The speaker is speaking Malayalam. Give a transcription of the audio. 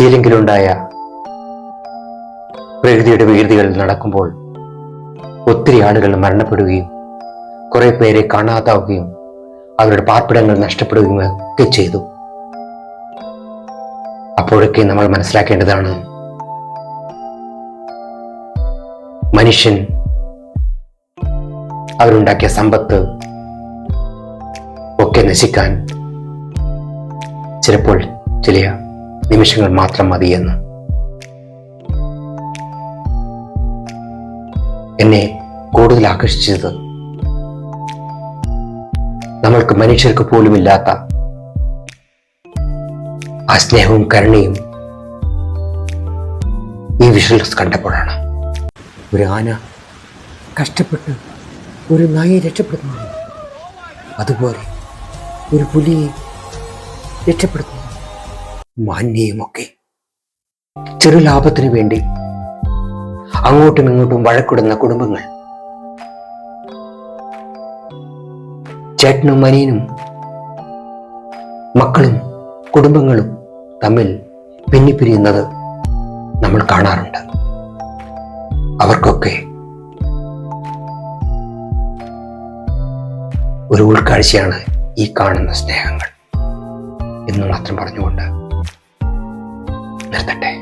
സീലിംഗിലുണ്ടായ പ്രകൃതിയുടെ വികൃതികൾ നടക്കുമ്പോൾ ഒത്തിരി ആളുകൾ മരണപ്പെടുകയും കുറെ പേരെ കാണാതാവുകയും അവരുടെ പാർപ്പിടങ്ങൾ നഷ്ടപ്പെടുകയും ഒക്കെ ചെയ്തു. അപ്പോഴൊക്കെ നമ്മൾ മനസ്സിലാക്കേണ്ടതാണ് മനുഷ്യൻ അവരുണ്ടാക്കിയ സമ്പത്ത് ഒക്കെ നശിക്കാൻ ചിലപ്പോൾ ചില നിമിഷങ്ങൾ മാത്രം മതിയെന്ന് എന്നെ. കൂടുതൽ ആകർഷിച്ചത് നമ്മൾക്ക് മനുഷ്യർക്ക് പോലുമില്ലാത്ത ആ സ്നേഹവും കരുണയും ഈ വിഷ്വൽസ് കണ്ടപ്പോഴാണ്. ഒരു ആന കഷ്ടപ്പെട്ട് ഒരു നായെ രക്ഷപ്പെടുത്തുന്നു. അതുപോലെ ഒരു പുലിയെ രക്ഷപ്പെടുത്തുന്നു. മാന്യയുമൊക്കെ. ചെറു ലാഭത്തിനു വേണ്ടി അങ്ങോട്ടും ഇങ്ങോട്ടും വഴക്കിടുന്ന കുടുംബങ്ങൾ. ചേട്ടനും മനീനും മക്കളും കുടുംബങ്ങളും തമ്മിൽ പിന്നിപ്പിരിയുന്നത് നമ്മൾ കാണാറുണ്ട്. അവർക്കൊക്കെ ഒരു ഉൾക്കാഴ്ചയാണ് ഈ കാണുന്ന സ്നേഹങ്ങൾ എന്ന് മാത്രം പറഞ്ഞുകൊണ്ട് नमस्ते